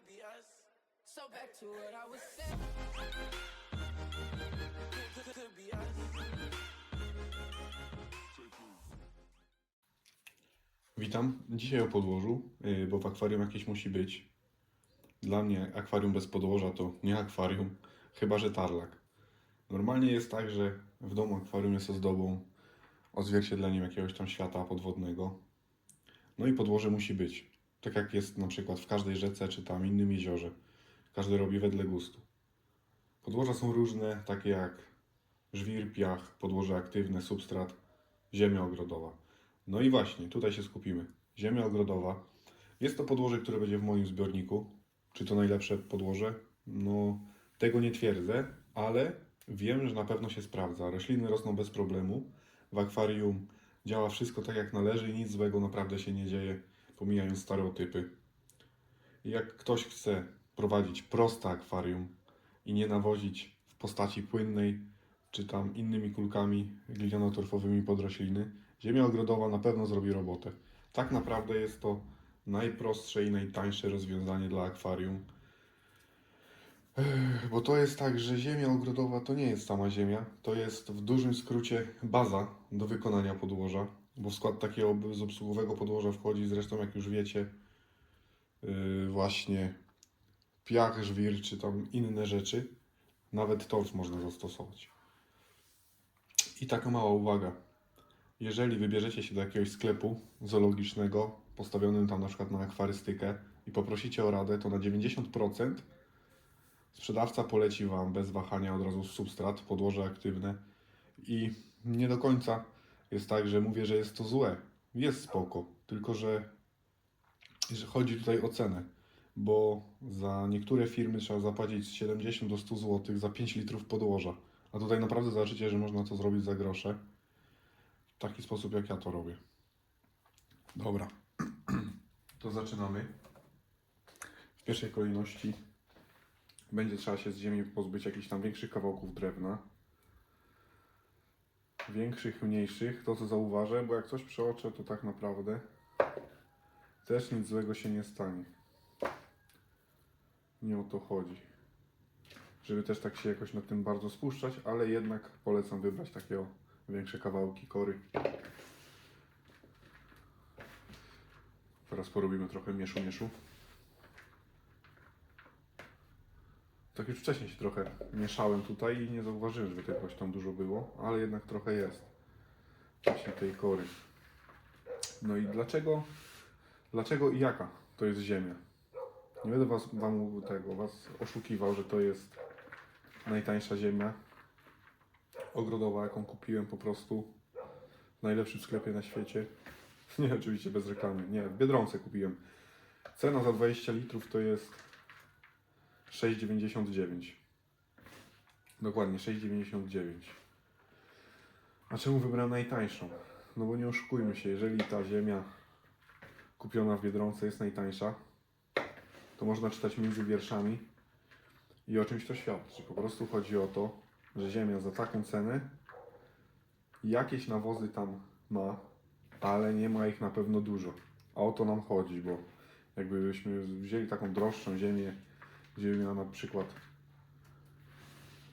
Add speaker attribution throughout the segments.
Speaker 1: could be us. So back to what I was saying.
Speaker 2: Witam. Dzisiaj o podłożu, yy, bo w akwarium jakieś musi być. Dla mnie akwarium bez podłoża to nie akwarium, chyba że tarlak. Normalnie jest tak, że w domu akwarium jest ozdobą, odzwierciedleniem jakiegoś tam świata podwodnego. No i podłoże musi być. Tak jak jest na przykład w każdej rzece czy tam innym jeziorze. Każdy robi wedle gustu. Podłoża są różne, takie jak żwir, piach, podłoże aktywne, substrat, ziemia ogrodowa. No i właśnie, tutaj się skupimy. Ziemia ogrodowa. Jest to podłoże, które będzie w moim zbiorniku. Czy to najlepsze podłoże? No, tego nie twierdzę, ale wiem, że na pewno się sprawdza. Rośliny rosną bez problemu. W akwarium działa wszystko tak jak należy i nic złego naprawdę się nie dzieje, pomijając stereotypy. Jak ktoś chce prowadzić proste akwarium i nie nawozić w postaci płynnej, czy tam innymi kulkami glinianotorfowymi pod rośliny, ziemia ogrodowa na pewno zrobi robotę. Tak naprawdę jest to najprostsze i najtańsze rozwiązanie dla akwarium. Bo to jest tak, że ziemia ogrodowa to nie jest sama ziemia, to jest w dużym skrócie baza do wykonania podłoża, bo w skład takiego bezobsługowego podłoża wchodzi zresztą, jak już wiecie, yy, właśnie piach, żwir czy tam inne rzeczy. Nawet torf można zastosować. I taka mała uwaga. Jeżeli wybierzecie się do jakiegoś sklepu zoologicznego, postawionym tam na przykład na akwarystykę i poprosicie o radę, to na 90% sprzedawca poleci Wam bez wahania od razu substrat, podłoże aktywne i nie do końca jest tak, że mówię, że jest to złe. Jest spoko, tylko że, że chodzi tutaj o cenę, bo za niektóre firmy trzeba zapłacić z 70 do 100 zł za 5 litrów podłoża, a tutaj naprawdę zobaczycie, że można to zrobić za grosze w taki sposób, jak ja to robię. Dobra, to zaczynamy. W pierwszej kolejności będzie trzeba się z ziemi pozbyć jakichś tam większych kawałków drewna. Większych, mniejszych, to co zauważę, bo jak coś przeoczę, to tak naprawdę też nic złego się nie stanie. Nie o to chodzi. Żeby też tak się jakoś nad tym bardzo spuszczać, ale jednak polecam wybrać takie o większe kawałki kory. Teraz porobimy trochę mieszu mieszu. Tak już wcześniej się trochę mieszałem tutaj i nie zauważyłem, żeby tego tam dużo było, ale jednak trochę jest. Właśnie tej kory. No i dlaczego, dlaczego i jaka to jest ziemia? Nie będę was, wam tego, was oszukiwał, że to jest najtańsza ziemia ogrodowa, jaką kupiłem po prostu w najlepszym sklepie na świecie. Nie, oczywiście bez reklamy. Nie, w Biedronce kupiłem. Cena za 20 litrów to jest 6,99. Dokładnie 6,99. A czemu wybrałem najtańszą? No bo nie oszukujmy się, jeżeli ta ziemia kupiona w Biedronce jest najtańsza, to można czytać między wierszami i o czymś to świadczy. Po prostu chodzi o to, że ziemia za taką cenę jakieś nawozy tam ma, ale nie ma ich na pewno dużo. A o to nam chodzi, bo jakbyśmy wzięli taką droższą ziemię, gdzie miała na przykład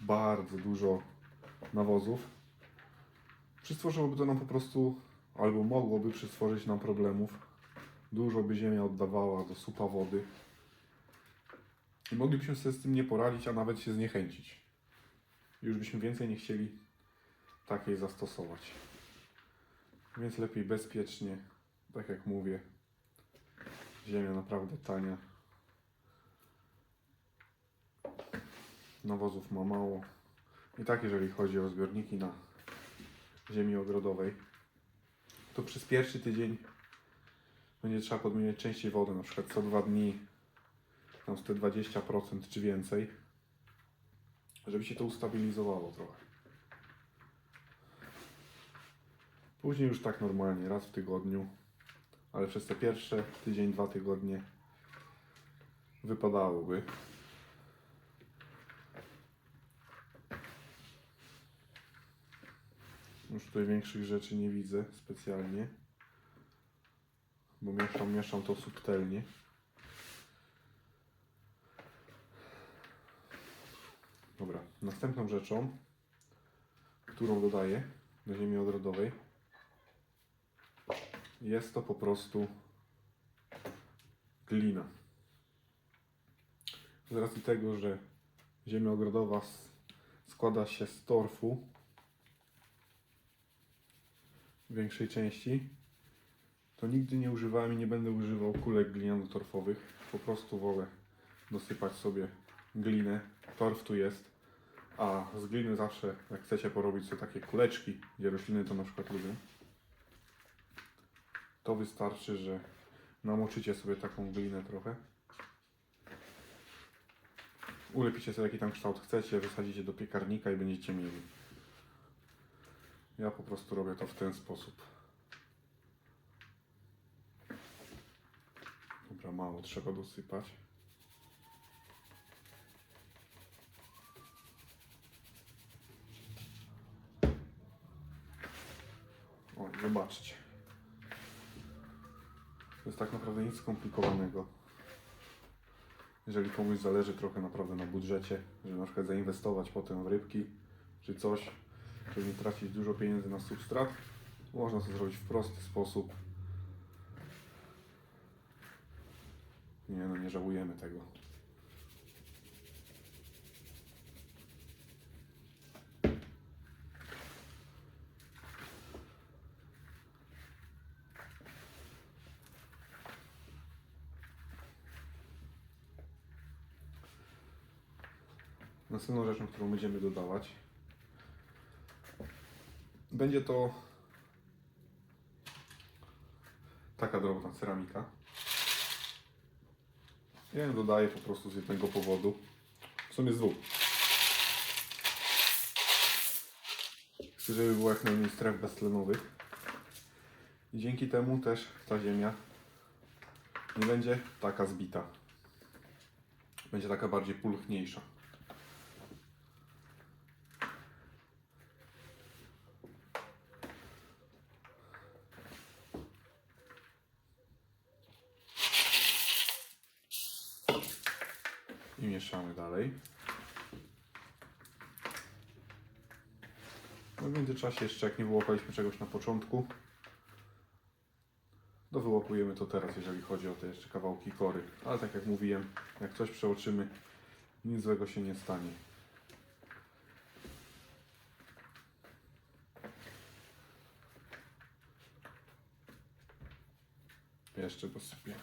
Speaker 2: bardzo dużo nawozów, przystworzyłoby to nam po prostu, albo mogłoby przystworzyć nam problemów. Dużo by ziemia oddawała do supa wody. I moglibyśmy sobie z tym nie poradzić, a nawet się zniechęcić. Już byśmy więcej nie chcieli takiej zastosować. Więc lepiej bezpiecznie, tak jak mówię. Ziemia naprawdę tania. Nawozów ma mało. I tak jeżeli chodzi o zbiorniki na ziemi ogrodowej, to przez pierwszy tydzień będzie trzeba podmieniać częściej wodę, na przykład co dwa dni, tam z te 20% czy więcej, żeby się to ustabilizowało trochę. Później już tak normalnie, raz w tygodniu, ale przez te pierwsze tydzień, dwa tygodnie wypadałoby. Już tutaj większych rzeczy nie widzę specjalnie. Bo mieszam, mieszam to subtelnie. Dobra, następną rzeczą, którą dodaję do ziemi odrodowej, jest to po prostu glina. Z racji tego, że ziemia ogrodowa składa się z torfu, większej części, to nigdy nie używałem i nie będę używał kulek gliniano-torfowych. Po prostu wolę dosypać sobie glinę. Torf tu jest. A z gliny zawsze, jak chcecie porobić sobie takie kuleczki, gdzie rośliny to na przykład lubią, to wystarczy, że namoczycie sobie taką glinę trochę. Ulepicie sobie jaki tam kształt chcecie, wysadzicie do piekarnika i będziecie mieli. Ja po prostu robię to w ten sposób. Dobra, mało trzeba dosypać. O, zobaczcie. To jest tak naprawdę nic skomplikowanego. Jeżeli komuś zależy trochę naprawdę na budżecie, żeby na przykład zainwestować potem w rybki czy coś, żeby nie tracić dużo pieniędzy na substrat, można to zrobić w prosty sposób. Nie no, nie żałujemy tego. Następną rzeczą, którą będziemy dodawać, będzie to taka drobna ceramika. Ja ją dodaję po prostu z jednego powodu. W sumie z dwóch. Chcę, żeby było jak najmniej stref beztlenowych. I dzięki temu też ta ziemia nie będzie taka zbita. Będzie taka bardziej pulchniejsza. I mieszamy dalej. No w międzyczasie jeszcze jak nie wyłapaliśmy czegoś na początku, to wyłapujemy to teraz, jeżeli chodzi o te jeszcze kawałki kory. Ale tak jak mówiłem, jak coś przeoczymy, nic złego się nie stanie. Jeszcze dosypiemy.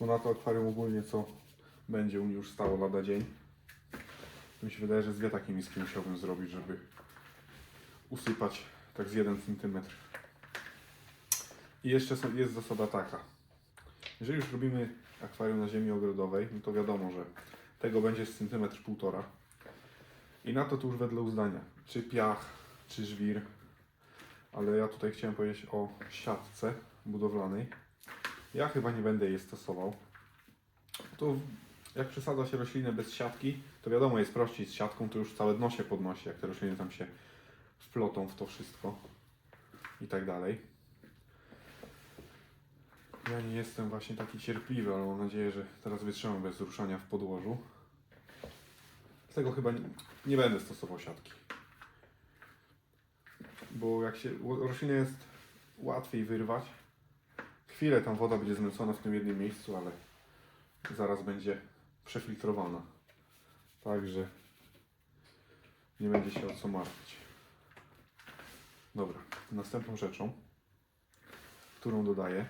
Speaker 2: Bo na to akwarium ogólnie co będzie u mnie już stało lada dzień. To mi się wydaje, że z dwie takie miski musiałbym zrobić, żeby usypać tak z 1 cm. I jeszcze jest zasada taka. Jeżeli już robimy akwarium na ziemi ogrodowej, no to wiadomo, że tego będzie z centymetr półtora. I na to to już wedle uznania. Czy piach, czy żwir. Ale ja tutaj chciałem powiedzieć o siatce budowlanej. Ja chyba nie będę jej stosował. To jak przesadza się roślinę bez siatki, to wiadomo jest prościej z siatką, to już całe dno się podnosi, jak te rośliny tam się wplotą w to wszystko i tak dalej. Ja nie jestem właśnie taki cierpliwy, ale mam nadzieję, że teraz wytrzymam bez ruszania w podłożu. Z tego chyba nie, nie będę stosował siatki. Bo jak się roślinę jest łatwiej wyrwać, chwilę tam woda będzie znęcona w tym jednym miejscu, ale zaraz będzie przefiltrowana. Także nie będzie się o co martwić. Dobra, następną rzeczą, którą dodaję,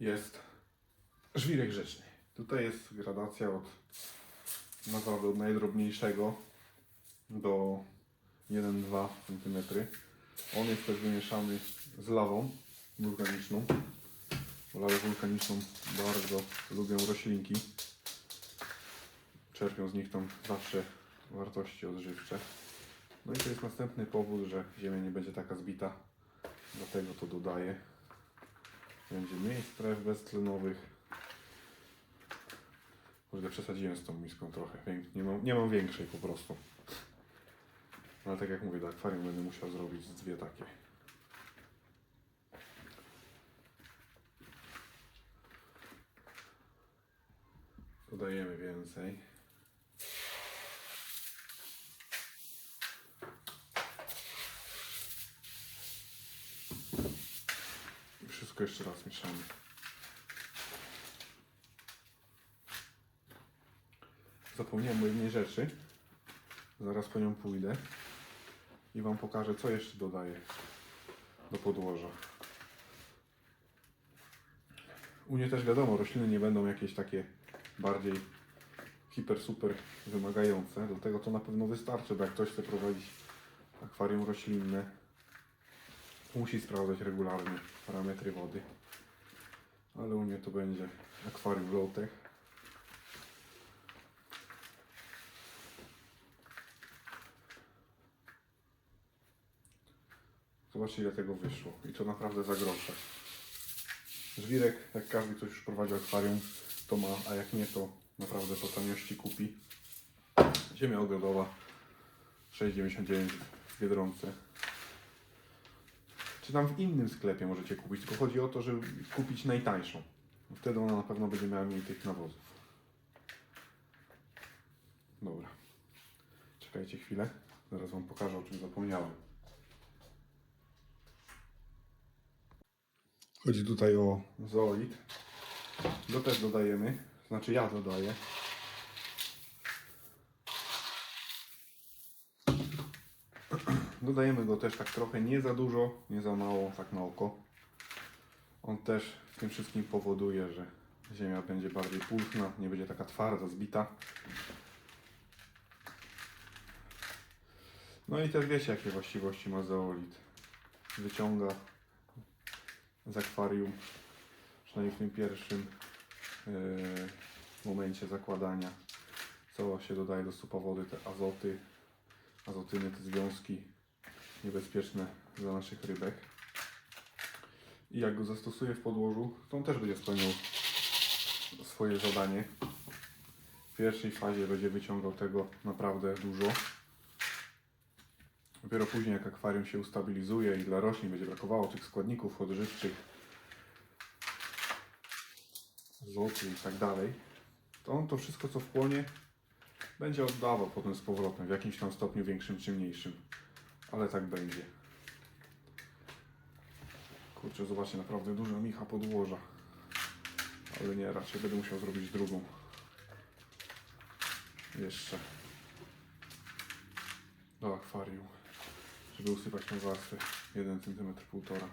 Speaker 2: jest żwirek rzeczny. Tutaj jest gradacja od naprawdę od najdrobniejszego do 1-2 cm. On jest też wymieszany z lawą wulkaniczną. Bo Lawę wulkaniczną bardzo lubią roślinki. Czerpią z nich tam zawsze wartości odżywcze. No i to jest następny powód, że ziemia nie będzie taka zbita. Dlatego to dodaję. Będzie mniej stref beztlenowych. Kurde, przesadziłem z tą miską trochę. Nie mam, nie mam większej po prostu. Ale tak jak mówię, do akwarium będę musiał zrobić dwie takie. Dodajemy więcej. Wszystko jeszcze raz mieszamy. Zapomniałem o jednej rzeczy. Zaraz po nią pójdę i Wam pokażę, co jeszcze dodaję do podłoża. U mnie też wiadomo, rośliny nie będą jakieś takie bardziej hiper, super wymagające. Do tego to na pewno wystarczy, bo jak ktoś chce prowadzić akwarium roślinne, musi sprawdzać regularnie parametry wody. Ale u mnie to będzie akwarium low-tech. Zobaczcie ile tego wyszło. I to naprawdę za grosze. Żwirek, jak każdy ktoś już prowadził akwarium, to ma, a jak nie, to naprawdę po taniości kupi. Ziemia ogrodowa 6,99 w Biedronce. Czy tam w innym sklepie możecie kupić, tylko chodzi o to, żeby kupić najtańszą. Wtedy ona na pewno będzie miała mniej tych nawozów. Dobra. Czekajcie chwilę. Zaraz Wam pokażę, o czym zapomniałem. Chodzi tutaj o zolit. To też dodajemy. Znaczy ja dodaję. Dodajemy go też tak trochę, nie za dużo, nie za mało, tak na oko. On też w tym wszystkim powoduje, że ziemia będzie bardziej pulchna, nie będzie taka twarda, zbita. No i też wiecie, jakie właściwości ma zeolit. Wyciąga z akwarium, przynajmniej w tym pierwszym yy, momencie zakładania, co się dodaje do supa wody, te azoty, azotyny, te związki niebezpieczne dla naszych rybek. I jak go zastosuję w podłożu, to on też będzie spełniał swoje zadanie. W pierwszej fazie będzie wyciągał tego naprawdę dużo. Dopiero później, jak akwarium się ustabilizuje i dla roślin będzie brakowało tych składników odżywczych, azotu i tak dalej, to on to wszystko, co wchłonie, będzie oddawał potem z powrotem w jakimś tam stopniu większym czy mniejszym. Ale tak będzie. Kurczę, zobaczcie, naprawdę duża micha podłoża. Ale nie, raczej będę musiał zrobić drugą. Jeszcze. Do akwarium. Żeby usypać tą warstwę 1 cm półtora.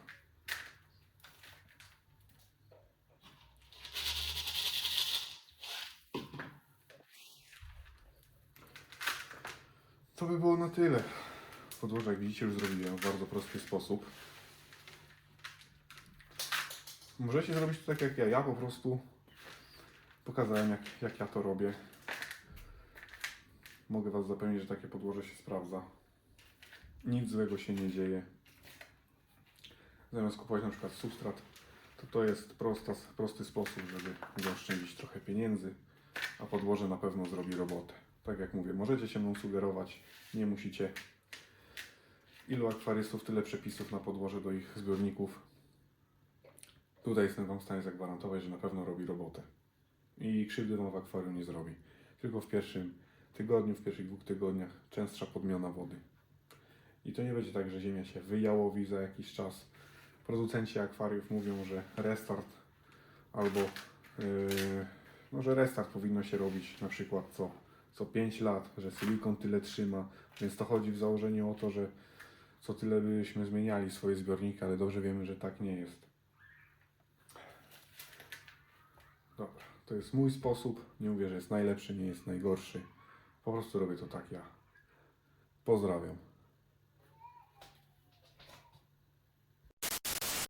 Speaker 2: To by było na tyle. Podłoże, jak widzicie, już zrobiłem w bardzo prosty sposób. Możecie zrobić to tak jak ja. Ja po prostu pokazałem, jak, jak ja to robię. Mogę Was zapewnić, że takie podłoże się sprawdza. Nic złego się nie dzieje. Zamiast kupować na przykład substrat, to to jest prosta, prosty sposób, żeby zaoszczędzić trochę pieniędzy, a podłoże na pewno zrobi robotę. Tak jak mówię, możecie się mną sugerować, nie musicie. Ilu akwarystów, tyle przepisów na podłoże do ich zbiorników. Tutaj jestem Wam w stanie zagwarantować, że na pewno robi robotę. I krzywdy Wam w akwarium nie zrobi. Tylko w pierwszym tygodniu, w pierwszych dwóch tygodniach częstsza podmiana wody. I to nie będzie tak, że ziemia się wyjałowi za jakiś czas. Producenci akwariów mówią, że restart albo yy, no, że restart powinno się robić na przykład co, co 5 lat, że silikon tyle trzyma, więc to chodzi w założeniu o to, że co tyle byśmy zmieniali swoje zbiorniki, ale dobrze wiemy, że tak nie jest. Dobra, to jest mój sposób. Nie mówię, że jest najlepszy, nie jest najgorszy. Po prostu robię to tak ja. Pozdrawiam.